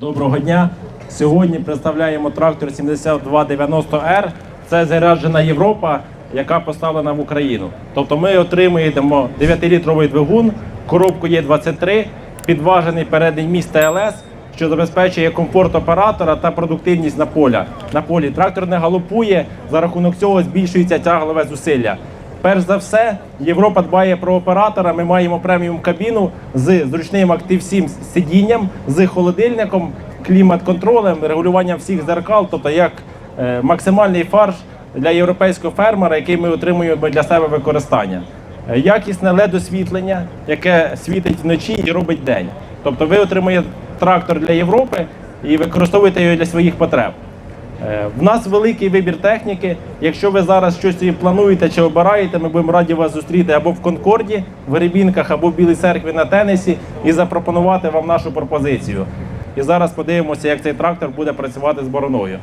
Доброго дня. Сьогодні представляємо трактор 7290R. Це заряджена Європа, яка поставлена в Україну. Тобто ми отримуємо 9-літровий двигун, коробку Є23, підважений передній міст ТЛС, що забезпечує комфорт оператора та продуктивність на поля. На полі трактор не галопує, за рахунок цього збільшується тяглове зусилля. Перш за все, Європа дбає про оператора. Ми маємо преміум кабіну з зручним Active 7 сидінням, з холодильником, клімат-контролем, регулюванням всіх зеркал, тобто як е, максимальний фарш для європейського фермера, який ми отримуємо для себе використання. Е, Якісне led освітлення, яке світить вночі і робить день. Тобто ви отримуєте трактор для Європи і використовуєте його для своїх потреб. Е, В нас великий вибір техніки. Якщо ви зараз щось плануєте чи обираєте, ми будемо раді вас зустріти або в Конкорді, в Рибінках, або в Білій церкві на Тенесі і запропонувати вам нашу пропозицію. І зараз подивимося, як цей трактор буде працювати з бороною.